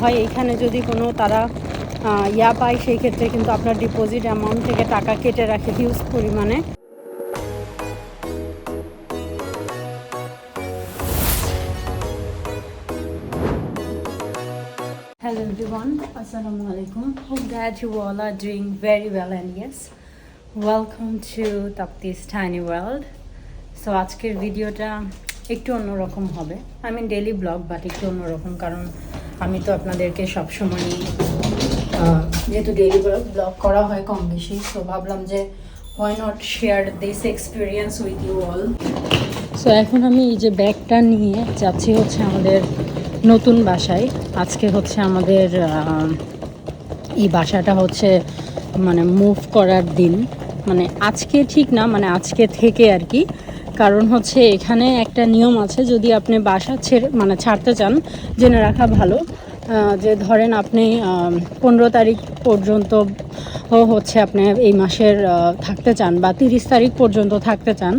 হয় এখানে যদি কোনো তারা ইয়া পায়, সেই ক্ষেত্রে কিন্তু আপনার ডিপোজিট অ্যামাউন্ট থেকে টাকা কেটে রাখে হিউজ পরিমাণে। হ্যালো এভরিওয়ান আসসালামু আলাইকুম hope that you all are doing well and yes welcome to Taptis tiny world so আজকের ভিডিওটা একটু অন্যরকম হবে। I mean daily blog but একটু অন্যরকম, কারণ আমি তো আপনাদেরকে সবসময়ই যেহেতু ডেলি ব্লগ ব্লগ করা হয় কম বেশি সো ভাবলাম যে why not share this experience with you all so এখন আমি এই যে ব্যাগটা নিয়ে যাচ্ছি হচ্ছে আমাদের নতুন বাসায়। আজকে হচ্ছে আমাদের এই বাসাটা হচ্ছে মানে মুভ করার দিন। মানে আজকে ঠিক না মানে আজকে থেকে আর কি। কারণ হচ্ছে এখানে একটা নিয়ম আছে, যদি আপনি বাসা ছেড়ে মানে ছাড়তে চান, জেনে রাখা ভালো। যে ধরেন আপনি পনেরো তারিখ পর্যন্ত হচ্ছে আপনি এই মাসের থাকতে চান বা তিরিশ তারিখ পর্যন্ত থাকতে চান,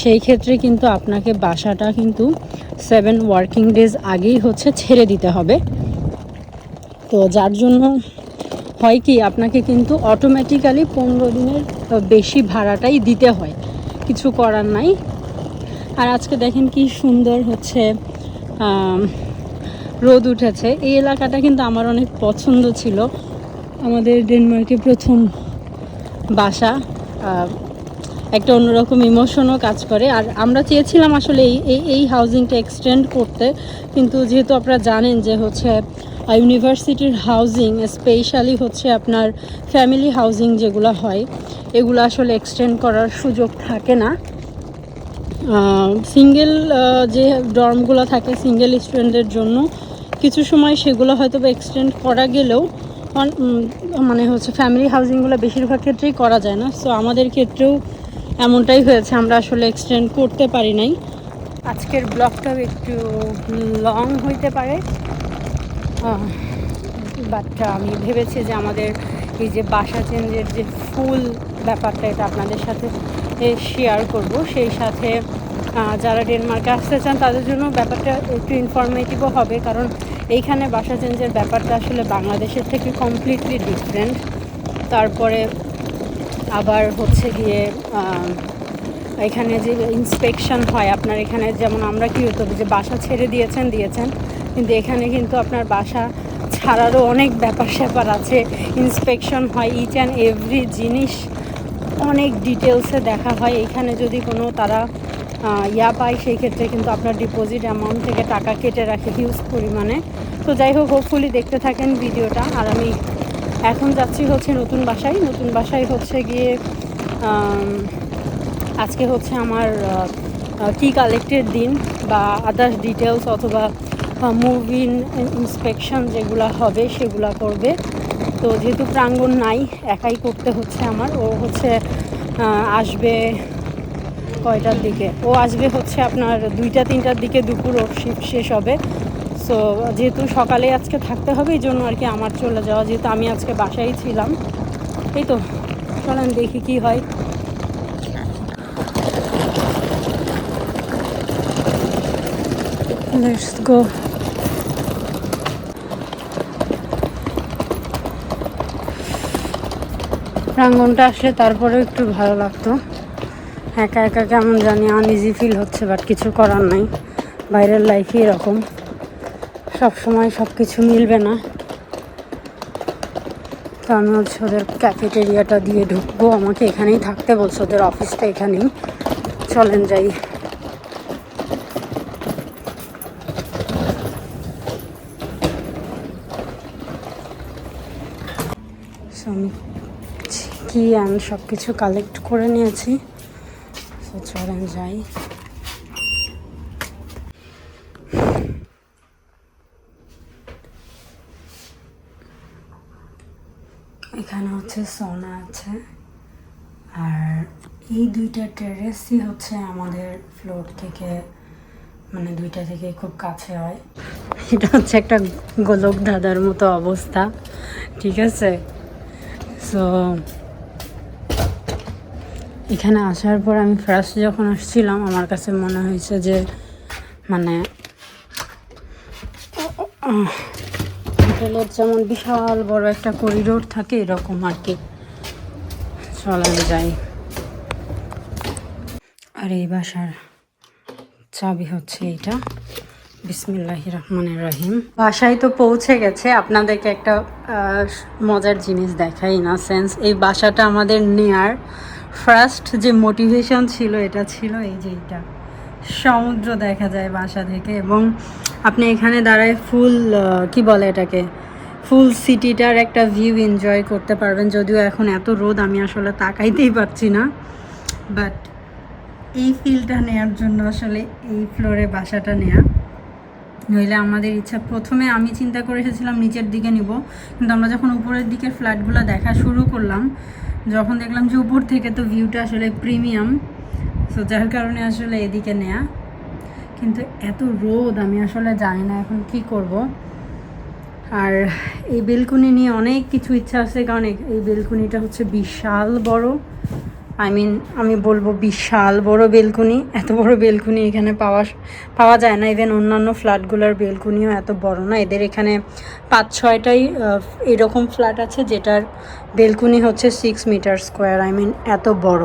সেই ক্ষেত্রে কিন্তু আপনাকে বাসাটা কিন্তু সেভেন ওয়ার্কিং ডেজ আগেই হচ্ছে ছেড়ে দিতে হবে। তো যার জন্য হয় কি, আপনাকে কিন্তু অটোমেটিক্যালি পনেরো দিনের বেশি ভাড়াটাই দিতে হয়। কিছু করার নাই। আর আজকে দেখেন কি সুন্দর হচ্ছে রোদ উঠেছে। এই এলাকাটা কিন্তু আমার অনেক পছন্দ ছিল। আমাদের ডেনমার্কে প্রথম বাসা একটা অন্যরকম ইমোশনও কাজ করে। আর আমরা চেয়েছিলাম আসলে এই এই হাউজিংটা এক্সটেন্ড করতে। কিন্তু যেহেতু আপনারা জানেন যে হচ্ছে ইউনিভার্সিটির হাউজিং স্পেশালি হচ্ছে আপনার ফ্যামিলি হাউজিং যেগুলো হয়, এগুলো আসলে এক্সটেন্ড করার সুযোগ থাকে না। সিঙ্গেল যে ডর্মগুলো থাকে সিঙ্গেল স্টুডেন্টের জন্য, কিছু সময় সেগুলো হয়তো বা এক্সটেন্ড করা গেলেও মানে হচ্ছে ফ্যামিলি হাউজিংগুলো বেশিরভাগ ক্ষেত্রেই করা যায় না। সো আমাদের ক্ষেত্রেও এমনটাই হয়েছে, আমরা আসলে এক্সটেন্ড করতে পারি নাই। আজকের ব্লগটাও একটু লং হইতে পারে। বাট আমি ভেবেছি যে আমাদের এই যে বাসা চেঞ্জের যে ফুল ব্যাপারটা, এটা আপনাদের সাথে শেয়ার করব। সেই সাথে যারা ডেনমার্কে আসতে চান, তাদের জন্য ব্যাপারটা একটু ইনফরমেটিভও হবে। কারণ এইখানে বাসা চেঞ্জের ব্যাপারটা আসলে বাংলাদেশের থেকে কমপ্লিটলি ডিফারেন্ট তারপরে আবার হচ্ছে গিয়ে এখানে যে ইন্সপেকশন হয়, আপনার এখানে যেমন আমরা কী হতো, যে বাসা ছেড়ে দিয়েছেন দিয়েছেন। কিন্তু এখানে কিন্তু আপনার বাসা ছাড়ারও অনেক ব্যাপার স্যাপার আছে। ইন্সপেকশন হয় ইচ অ্যান্ড এভরি জিনিস অনেক ডিটেলসে দেখা হয়। এখানে যদি কোনো তারা ইয়া পায়, সেই ক্ষেত্রে কিন্তু আপনার ডিপোজিট অ্যামাউন্ট থেকে টাকা কেটে রাখে হিউজ পরিমাণে। তো যাই হোক হোপফুলি দেখতে থাকেন ভিডিওটা। আর আমি এখন যাচ্ছি হচ্ছে নতুন বাসায়। নতুন বাসায় হচ্ছে গিয়ে আজকে হচ্ছে আমার কি কালেক্টের দিন বা আদার্স ডিটেলস অথবা মুভিং ইন্সপেকশন যেগুলো হবে সেগুলো করবে। তো যেহেতু প্রাঙ্গণ নাই, একাই করতে হচ্ছে আমার। ও হচ্ছে আসবে কয়টার দিকে? ও আসবে হচ্ছে আপনার দুইটা, তিনটার দিকে দুপুর ওর শিফট শেষ হবে। সো যেহেতু সকালে আজকে থাকতে হবে, এই জন্য আর কি আমার চলে যাওয়া। যেহেতু আমি আজকে বাসায় ছিলাম, এই তো, চলেন দেখি কি হয়। Let's go. প্রাঙ্গনটা আসলে তারপরেও একটু ভালো লাগতো। একা একা কেমন জানি আনইজি ফিল হচ্ছে বাট কিছু করার নাই। বাইরের লাইফই এরকম। সব সময় সব কিছু মিলবে না। তো আমি হচ্ছে ওদের ক্যাফেটেরিয়াটা দিয়ে ঢুকবো। আমাকে এখানেই থাকতে বলছে। ওদের অফিসটা এখানেই। চলেন যাই So, আমি কি আমি সব কিছু কালেক্ট করে নিয়েছি। চলেন যাই। এখানে হচ্ছে সোনা আছে। আর এই দুইটা টেরেসই হচ্ছে আমাদের ফ্লোর থেকে মানে দুইটা থেকে খুব কাছে হয়। এটা হচ্ছে একটা গোলক ধাঁধার মতো অবস্থা, ঠিক আছে? সো এখানে আসার পর আমি ফার্স্ট যখন আসছিলাম, আমার কাছে মনে হয়েছে যে মানে হোটেলের যেমন বিশাল বড় একটা করিডোর থাকে, এরকম আর কি। চলেন যাই। আর এই বাসার চাবি হচ্ছে এইটা। বিসমিল্লাহ রহমানের রহিম। বাসায় তো পৌঁছে গেছে। আপনাদেরকে একটা মজার জিনিস দেখাই না সেন্স এই বাসাটা আমাদের নেয়ার ফার্স্ট যে মোটিভেশন ছিল, এটা ছিল এই যে এটা। সমুদ্র দেখা যায় বাসা থেকে এবং আপনি এখানে দাঁড়ায় ফুল কি বলে এটাকে? ফুল সিটিটার একটা ভিউ এনজয় করতে পারবেন। যদিও এখন এত রোদ, আমি আসলে তাকাইতেই পারছি না। বাট এই ফিলটা নেয়ার জন্য আসলে এই ফ্লোরে বাসাটা নেয়া। নইলে আমাদের ইচ্ছা, প্রথমে আমি চিন্তা করে এসেছিলাম নিচের দিকে নিব। কিন্তু আমরা যখন উপরের দিকে ফ্ল্যাটগুলো দেখা শুরু করলাম যখন দেখলাম যে উপর থেকে তো ভিউটা আসলে প্রিমিয়াম সো যার কারণে আসলে এদিকে নেয়া। কিন্তু এত রোদ, আমি আসলে জানি না এখন কি করব। আর এই বেলকুনি নিয়ে অনেক কিছু ইচ্ছা আছে, কারণ এই- বেলকুনিটা হচ্ছে বিশাল বড়। আই মিন আমি বলব বিশাল বড় বেলকুনি, এত বড় বেলকুনি এখানে পাওয়া পাওয়া যায় না। ইভেন অন্যান্য ফ্ল্যাটগুলোর বেলকুনিও এত বড় না। এদের এখানে পাঁচ ছয়টাই এরকম ফ্ল্যাট আছে যেটার বেলকুনি হচ্ছে six meter square I mean এত বড়।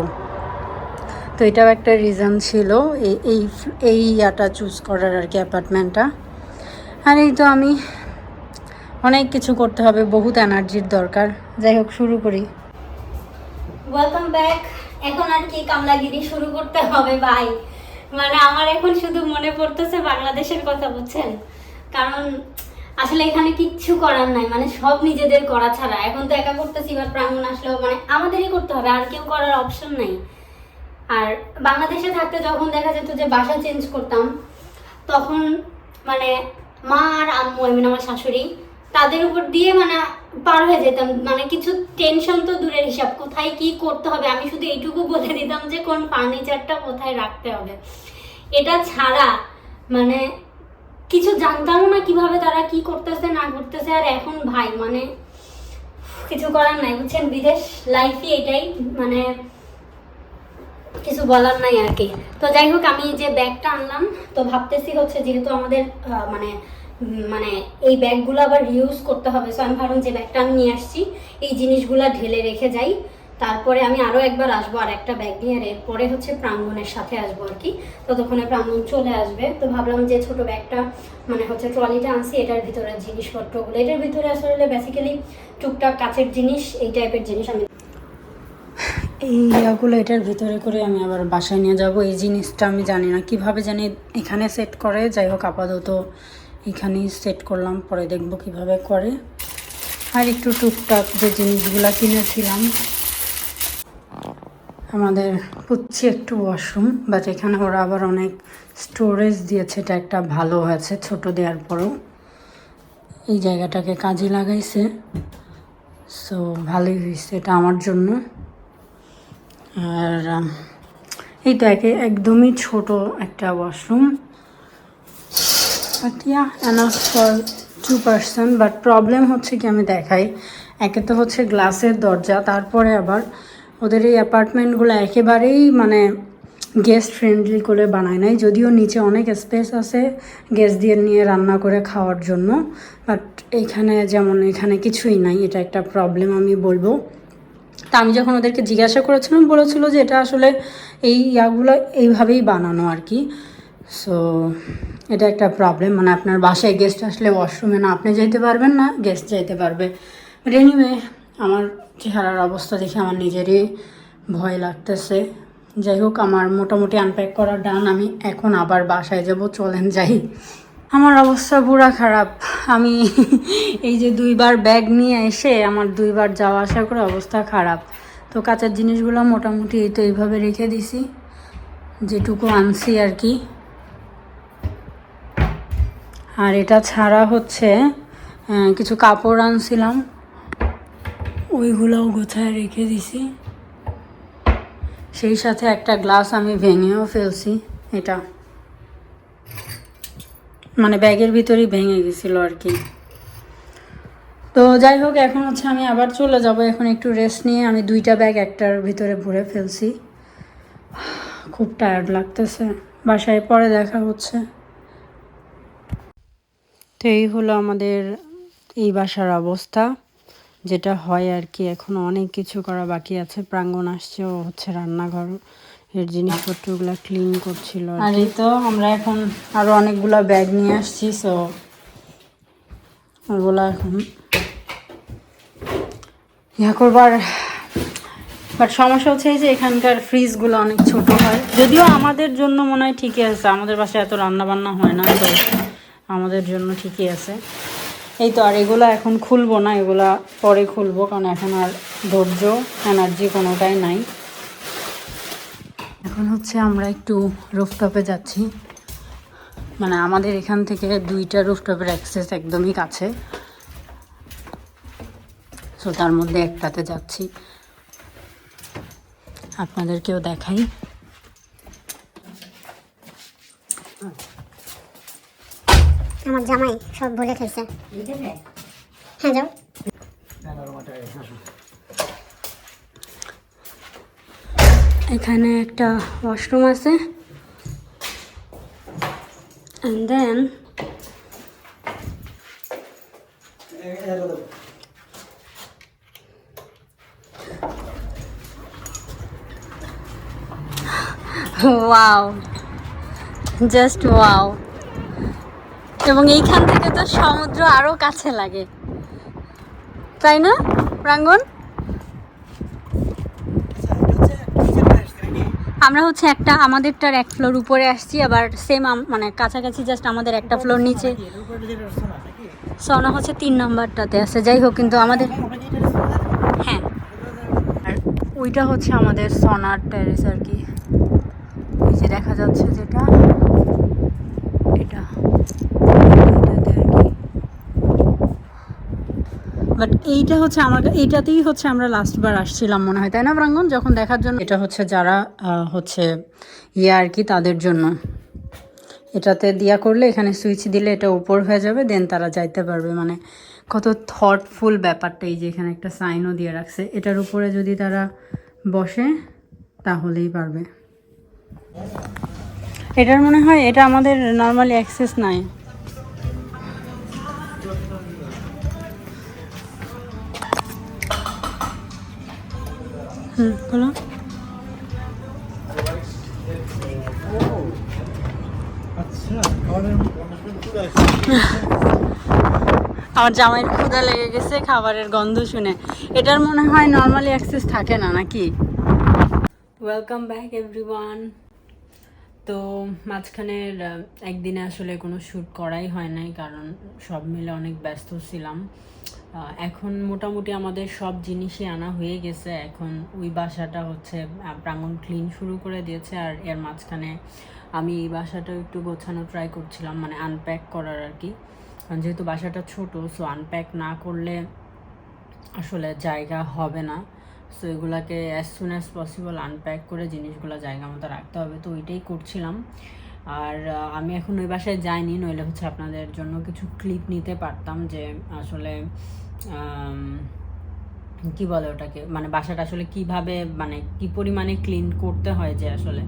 তো এটাও একটা রিজন ছিল এই এই ইয়াটা চুজ করার আর কি অ্যাপার্টমেন্টটা আর এই তো আমি অনেক কিছু করতে হবে, বহুত এনার্জির দরকার। যাই হোক, শুরু করি। ওয়েলকাম ব্যাক এখন আর কি কামলাগিরি শুরু করতে হবে, ভাই। মানে আমার এখন শুধু মনে পড়তেছে বাংলাদেশের কথা, বুঝছেন? কারণ আসলে এখানে কিচ্ছু করার নাই মানে সব নিজেদের করা ছাড়া। এখন তো একা করতেছি, এবার প্রাঙ্গণ আসলেও মানে আমাদেরই করতে হবে, আর কেউ করার অপশন নাই। আর বাংলাদেশে থাকতে যখন দেখা যেত যে বাসা চেঞ্জ করতাম, তখন মানে মা আর আম্মু mean আমার শাশুড়ি তাদের উপর দিয়ে মানে পার হয়ে যেতাম। মানে কিছু টেনশন তো দূরের হিসাব, কোথায় কি করতে হবে? আমি শুধু এইটুকু বলে দিতাম যে কোন ফার্নিচারটা কোথায় রাখতে হবে। এটা ছাড়া মানে কিছু জানতাম না কীভাবে তারা কি করতেছে, না করতেছে। আর এখন ভাই মানে কিছু করার নাই, বুঝছেন? বিদেশ লাইফই এটাই মানে কিছু বলার নাই আর কি। তো যাই হোক, আমি যে ব্যাগটা আনলাম, তো ভাবতেছি হচ্ছে যেহেতু আমাদের মানে মানে এই ব্যাগগুলো আবার ইউজ করতে হবে। সো আমি ভাবলাম যে ব্যাগটা আমি নিয়ে আসছি। এই জিনিসগুলো ঢেলে রেখে যাই। তারপরে আমি আরও একবার আসব আর একটা ব্যাগ নিয়ে। আর এরপরে হচ্ছে প্রাঙ্গণের সাথে আসব আর কি। ততক্ষণে প্রাঙ্গণ চলে আসবে। তো ভাবলাম যে ছোট ব্যাগটা মানে হচ্ছে ট্রলিটা আনছি। এটার ভিতরে জিনিসপত্রগুলো। এটার ভিতরে আসলে বেসিক্যালি টুকটাক কাছের জিনিস, এই টাইপের জিনিস আমি এই ইয়াগুলো এটার ভিতরে করে আমি আবার বাসায় নিয়ে যাব। এই জিনিসটা আমি জানি না। কীভাবে জানি এখানে সেট করে। যাই হোক, আপাতত এখানেই সেট করলাম, পরে দেখব কীভাবে করে। আর একটু টুকটাক যে জিনিসগুলো কিনেছিলাম। আমাদের পুচ্ছি একটু ওয়াশরুম বাট এখানে ওরা আবার অনেক স্টোরেজ দিয়েছে, এটা একটা ভালো হয়েছে, ছোট দেওয়ার পরেও। এই জায়গাটাকে কাজে লাগাইছে। সো ভালোই হয়েছে, এটা আমার জন্য। আর এই তো একে একদমই ছোট একটা washroom but ya enough for two person but problem হচ্ছে কি আমি দেখাই। একে তো হচ্ছে গ্লাসের দরজা, তারপরে আবার ওদের এই অ্যাপার্টমেন্টগুলো একেবারেই মানে গেস্ট ফ্রেন্ডলি করে বানায় নাই, যদিও নিচে অনেক স্পেস আছে গেস্ট দিয়ে নিয়ে রান্না করে খাওয়ার জন্য বাট এইখানে যেমন এখানে কিছুই নাই, এটা একটা প্রবলেম আমি বলব। তা আমি যখন ওদেরকে জিজ্ঞাসা করেছিলাম, বলেছিল যে এটা আসলে এই ইয়াগুলো এইভাবেই বানানো আর কি। সো এটা একটা প্রবলেম মানে আপনার বাসায় গেস্ট আসলে ওয়াশরুমে না, আপনি যাইতে পারবেন না গেস্ট যাইতে পারবে। বাট এনিওয়ে আমার চেহারার অবস্থা দেখে আমার নিজেরই ভয় লাগতেছে। যাই হোক, আমার মোটামুটি আনপ্যাক করা ডান আমি এখন আবার বাসায় যাব, চলেন যাই। আমার অবস্থা পুরা খারাপ। আমি এই যে দুইবার ব্যাগ নিয়ে এসে আমার দুইবার যাওয়া আসা করে অবস্থা খারাপ। তো কাঁচার জিনিসগুলো মোটামুটি এই তো এইভাবে রেখে দিছি। যেটুকু আনছি আর কি। আর এটা ছাড়া হচ্ছে কিছু কাপড় আনছিলাম। ওইগুলোও গোছায় রেখে দিছি। সেই সাথে একটা গ্লাস আমি ভেঙেও ফেলছি, এটা। মানে ব্যাগের ভিতরেই ভেঙে গেছিল আর কি। তো যাই হোক, এখন হচ্ছে আমি আবার চলে যাব। এখন একটু রেস্ট নিয়ে আমি দুইটা ব্যাগ একটার ভিতরে ভরে ফেলছি। খুব টায়ার্ড লাগতেছে। বাসায় পরে দেখা হচ্ছে। তো এই হলো আমাদের এই বাসার অবস্থা। যেটা হয় আর কি এখন অনেক কিছু করা বাকি আছে। প্রাঙ্গণ আসছে, ও হচ্ছে রান্নাঘর, এর জিনিসপত্রগুলো ক্লিন করছিল আর এই তো আমরা এখন আরও অনেকগুলো ব্যাগ নিয়ে আসছি সো ওগুলো এখন ইয়া করবার বাট সমস্যা হচ্ছে যে এখানকার ফ্রিজগুলো অনেক ছোট হয়। যদিও আমাদের জন্য মনে হয় ঠিকই আছে, আমাদের বাসায় এত রান্না বান্না হয় না, তো আমাদের জন্য ঠিকই আছে। এই তো আর এগুলো এখন খুলবো না, এগুলা পরে খুলবো, কারণ এখন আর ধৈর্য এনার্জি কোনোটাই নাই। এখন হচ্ছে আমরা একটু রুফটপে যাচ্ছি। মানে আমাদের এখান থেকে দুইটা রুফটপের অ্যাক্সেস একদমই কাছে। সো তার মধ্যে একটাতে যাচ্ছি। আপনাদেরকেও দেখাই। আমার জামাই সব বলে খেলছে হ্যাঁ যাও। এখানে একটা ওয়াশরুম আছে। দেন ওয়াও জাস্ট ওয়াও এবং এইখান থেকে তো সমুদ্র আরও কাছে লাগে। তাই না, প্রাঙ্গণ? আমরা হচ্ছে একটা আমাদেরটার এক ফ্লোর উপরে আসছি, আবার সেম মানে কাছাকাছি জাস্ট আমাদের একটা ফ্লোর নিচে। সোনা হচ্ছে তিন নম্বরটাতে আছে, যাই হোক, কিন্তু আমাদের হ্যাঁ। ওইটা হচ্ছে আমাদের সোনার টেরেস আর কি। দেখা যাচ্ছে যেটা এটা এইটাতে আর কি বাট এইটা হচ্ছে আমার এইটাতেই হচ্ছে আমরা লাস্টবার আসছিলাম মনে হয়, তাই না প্রাঙ্গন যখন দেখার জন্য এটা হচ্ছে যারা হচ্ছে ইয়ে আর কি তাদের জন্য। এটাতে দিয়া করলে এখানে সুইচ দিলে এটা উপর হয়ে যাবে দেন তারা যাইতে পারবে। মানে কত থটফুল ব্যাপারটা এই যে এখানে একটা সাইনও দিয়ে রাখছে। এটার উপরে যদি তারা বসে, তাহলেই পারবে। এটার মনে হয় এটা আমাদের নর্মালি অ্যাক্সেস নাই। হুম বলো। আচ্ছা। আমার জামাইয়ের ক্ষুদা লেগে গেছে খাবারের গন্ধ শুনে। এটার মনে হয় নর্মালি অ্যাক্সেস থাকে না নাকি? ওয়েলকাম ব্যাক এভরিওয়ান তো মাঝখানের একদিনে আসলে কোনো শ্যুট করাই হয় নাই, কারণ সব মিলে অনেক ব্যস্ত ছিলাম। এখন মোটামুটি আমাদের সব জিনিসই আনা হয়ে গেছে। এখন ওই বাসাটা হচ্ছে প্রাঙ্গণ ক্লিন শুরু করে দিয়েছে, আর এর মাঝখানে আমি এই বাসাটাও একটু গোছানো ট্রাই করছিলাম মানে আনপ্যাক করার আর কি। কারণ যেহেতু বাসাটা ছোট সো আনপ্যাক না করলে আসলে জায়গা হবে না। সো এগুলাকে as soon as possible unpack করে জিনিসগুলো জায়গা মতো রাখতে হবে। তো ওইটাই করছিলাম। আর আমি এখন ওই বাসায় যাইনি, নইলে হচ্ছে আপনাদের জন্য কিছু ক্লিপ নিতে পারতাম যে আসলে কি বলে ওটাকে? মানে বাসাটা আসলে কীভাবে মানে কি পরিমাণে ক্লিন করতে হয় যে আসলে।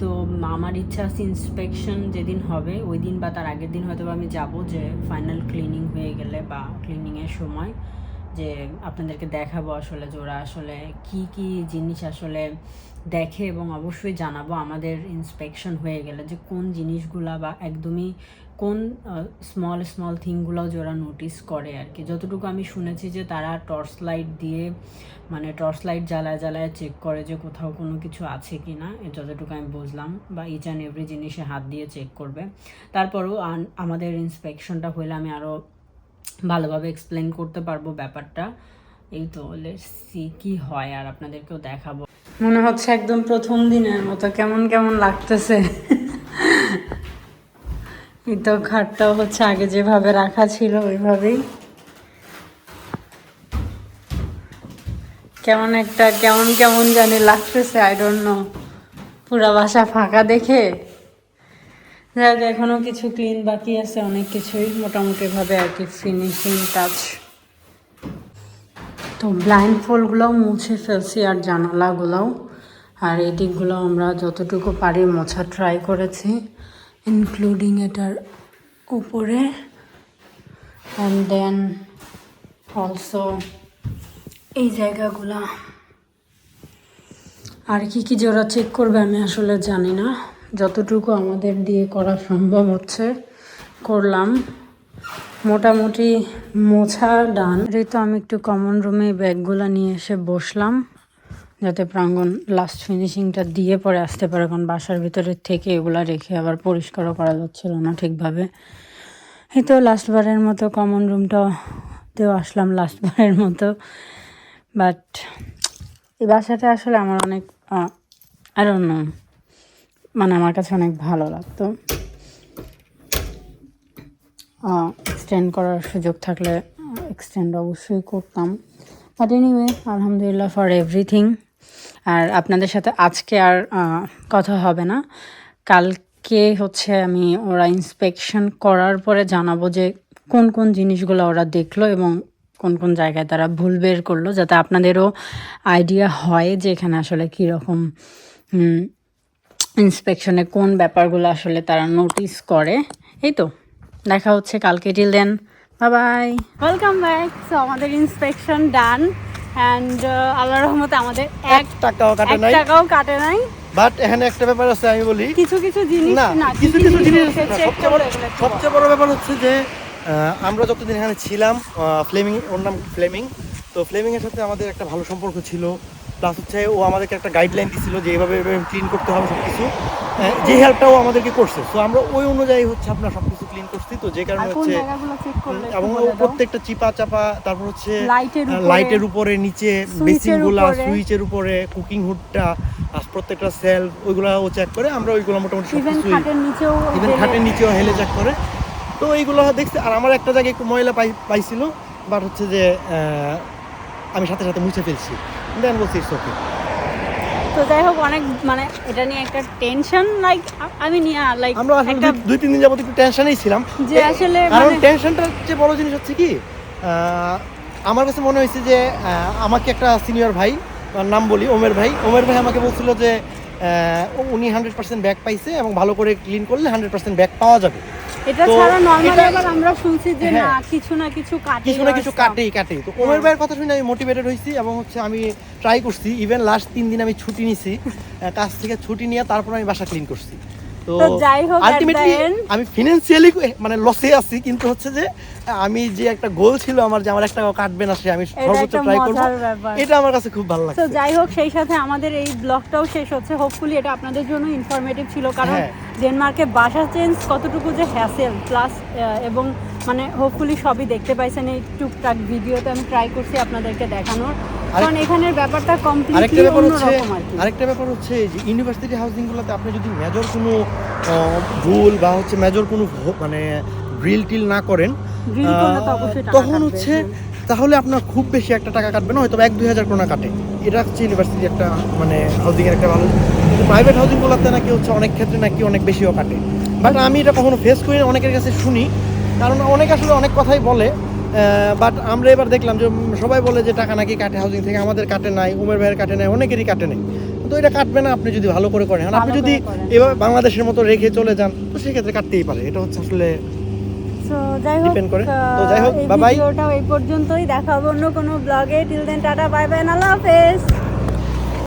তো আমার ইচ্ছা আছে ইন্সপেকশন যেদিন হবে ওই দিন বা তার আগের দিন হয়তো আমি যাব যে ফাইনাল ক্লিনিং হয়ে গেলে বা ক্লিনিংয়ের সময়। যে আপনাদেরকে দেখাবো আসলে, যে ওরা আসলে কি কি জিনিস আসলে দেখে এবং অবশ্যই জানাব আমাদের ইন্সপেকশন হয়ে গেলে যে কোন জিনিসগুলা বা একদমই কোন স্মল স্মল থিংগুলো ওরা নোটিস করে আর কি যতটুকু আমি শুনেছি যে তারা টর্চ লাইট দিয়ে মানে টর্চ লাইট জ্বালায় জ্বালায় চেক করে যে কোথাও কোনো কিছু আছে কি না যতটুকু আমি বুঝলাম বা ইচ অ্যান্ড এভরি জিনিসে হাত দিয়ে চেক করবে। তারপরও আমাদের ইন্সপেকশনটা হলে আমি আরও ভালোভাবে এক্সপ্লেন করতে পারব ব্যাপারটা। এই তো সি কি হয় আর আপনাদেরকেও দেখাবো। মনে হচ্ছে একদম প্রথম দিনের মতো, কেমন কেমন লাগতেছে? এই তো খাটটাও হচ্ছে আগে যেভাবে রাখা ছিল ওইভাবেই। কেমন একটা, কেমন কেমন জানি লাগতেছে আই ডোন্ট নো পুরা বাসা ফাঁকা দেখে। যাই হোক, এখনও কিছু ক্লিন বাকি আছে অনেক কিছুই। মোটামুটি ভাবে আর কি ফিনিশিং টাচ তো ব্লাইন্ড ফোলগুলোও মুছে ফেলছি আর জানালাগুলোও। আর এই দিকগুলো আমরা যতটুকু পারি মোছা ট্রাই করেছি ইনক্লুডিং এটার উপরে। অ্যান্ড দেন অলসো এই জায়গাগুলা। আর কি কি ওরা চেক করবে আমি আসলে জানি না। যতটুকু আমাদের দিয়ে করা সম্ভব হচ্ছে, করলাম। মোটামুটি মোছা ডান। এই তো আমি একটু কমন রুমে ব্যাগগুলো নিয়ে এসে বসলাম, যাতে প্রাঙ্গণ লাস্ট ফিনিশিংটা দিয়ে পরে আসতে পারে, কারণ বাসার ভিতরে থেকে এগুলা রেখে আবার পরিষ্কারও করা যাচ্ছিল না ঠিকভাবে। এই তো লাস্টবারের মতো কমন রুমটাতেও আসলাম লাস্টবারের মতো। বাট এই বাসাটা আসলে আমার অনেক আর অন্য মানে আমার কাছে অনেক ভালো লাগতো। এক্সটেন্ড করার সুযোগ থাকলে এক্সটেন্ড অবশ্যই করতাম। বাট এনিওয়ে আলহামদুলিল্লাহ ফর এভরিথিং আর আপনাদের সাথে আজকে আর কথা হবে না। কালকে হচ্ছে আমি ওরা ইন্সপেকশন করার পরে জানাব যে কোন কোন জিনিসগুলো ওরা দেখল এবং কোন কোন জায়গায় তারা ভুল বের করল, যাতে আপনাদেরও আইডিয়া হয় যে এখানে আসলে কীরকম ইন্সপেকশনে কোন ব্যাপারগুলো আসলে তারা নোটিস করে। এই তো দেখা হচ্ছে কালকে। Till then bye welcome back so আমাদের ইন্সপেকশন ডান অ্যান্ড আল্লাহ রহমতে আমাদের এক টাকাও কাটে নাই। টাকাও কাটে নাই। বাট এখানে একটা ব্যাপার আছে আমি বলি কিছু কিছু জিনিস না কিছু কিছু জিনিস সবচেয়ে বড় ব্যাপার হচ্ছে যে আহ, আমরা যতদিন এখানে ছিলাম ফ্লেমিং ওর নাম ফ্লেমিং তো ফ্লেমিং এর সাথে আমাদের একটা ভালো সম্পর্ক ছিল। প্লাস হচ্ছে ও আমাদেরকে একটা গাইডলাইন দিছিল যে এইভাবে ক্লিন করতে হবে সব কিছু যে হেল্পটাও আমাদেরকে করছে। তো আমরা ওই অনুযায়ী হচ্ছে আপনার সব কিছু ক্লিন করছি। তো যে কারণে হচ্ছে এবং। প্রত্যেকটা চিপা চাপা তারপর হচ্ছে লাইটের উপরে, নিচে সুইচের বেসিনগুলা সুইচের উপরে কুকিং হুডটা আর প্রত্যেকটা সেল ওইগুলা ও চেক করে। আমরা ওইগুলো মোটামুটি সব নিচেও ইভেন খাটের নিচেও হেলে চেক করে। তো এইগুলো দেখছি আর আমার একটা জায়গায় একটু ময়লা পাই পাইছিল বাট হচ্ছে যে আমি সাথে সাথে মুছে ফেলছি। দেন বলছি ওকে তো যাই হোক অনেক মানে এটা নিয়ে একটা টেনশন লাইক আমি নিয়ে লাইক আমরা আসলে দুই- তিন দিন যাবত একটু টেনশনেই ছিলাম। যে আসলে কারণ মানে- টেনশনটা যে বড় জিনিস হচ্ছে কি আমার কাছে মনে হয়েছে যে আমাকে একটা সিনিয়র ভাই নাম বলি ওমের ভাই ওমের ভাই আমাকে বলছিল যে উনি হান্ড্রেড পার্সেন্ট ব্যাক পাইছে এবং ভালো করে ক্লিন করলে হান্ড্রেড পার্সেন্ট ব্যাক পাওয়া যাবে। এটা তো ছাড়া নর্মালি এটা- আমরা শুনছি যে না হ্যাঁ। কিছু না কিছু কাটে কিছু না কিছু কাটেই কাটে তো ওমের ভাইয়ের কথা শুনে আমি মোটিভেটেড এবং হচ্ছে আমি ট্রাই করছি। ইভেন লাস্ট তিন দিন আমি ছুটি নিছি। কাজ থেকে ছুটি নিয়ে তারপর আমি বাসা ক্লিন করছি। তো যাই হোক, আলটিমেটলি আমি ফিনান্সিয়ালি মানে লসে আছি কিন্তু হচ্ছে যে আমি যে একটা গোল ছিল আমার যে আমার একটা কাটবে না সে আমি সর্বোচ্চ ট্রাই করব এটা আমার কাছে খুব ভালো তো যাই হোক সেই সাথে আমাদের এই ব্লগটাও শেষ হচ্ছে। হোপফুলি এটা আপনাদের জন্য ইনফরমেটিভ ছিল কারণ হ্যাঁ। ডেনমার্কে বাসা চেঞ্জ কতটুকু যে হ্যাসেল প্লাস এবং মানে হোপফুলি সবই দেখতে পাইছেন এই টুকটাক ভিডিওতে আমি ট্রাই করছি আপনাদেরকে দেখানোর। কারণ এখানের ব্যাপারটা আরেকটা কমপ্লিটলি ব্যাপার হচ্ছে অন্যরকম আর কি। আরেকটা ব্যাপার হচ্ছে যে ইউনিভার্সিটি হাউসিংগুলোতে আপনি যদি মেজর কোনো ভুল বা হচ্ছে মেজর কোনো মানে ড্রিল টিল না করেন তখন হচ্ছে তাহলে আপনার খুব বেশি একটা টাকা কাটবে না হয়তো এক দুই হাজার টাকা কাটে। এটা হচ্ছে ইউনিভার্সিটি একটা মানে হাউজিং এর একটা ভালো কিন্তু প্রাইভেট হাউজিংগুলোতে নাকি হচ্ছে অনেক ক্ষেত্রে নাকি অনেক বেশিও কাটে। বাট আমি এটা কখনো ফেস করি না, অনেকের কাছে শুনি। কারণ অনেক আসলে অনেক কথাই বলে বাট আমরা এবার দেখলাম যে সবাই বলে যে টাকা নাকি কাটে হাউজিং থেকে আমাদের কাটে নাই উমের ভাইয়ের কাটে নাই অনেকেরই কাটে নাই তো এটা কাটবে না আপনি যদি ভালো করে করেন আপনি যদি। এভাবে বাংলাদেশের মতো রেখে চলে যান তো সেক্ষেত্রে কাটতেই পারে এটা হচ্ছে আসলে যাই হোক করে। তো যাই হোক, এই bye bye. ভিডিওটাও এই পর্যন্তই দেখা হবে অন্য কোনো ব্লগে till then tata bye bye আল্লাহ হাফেজ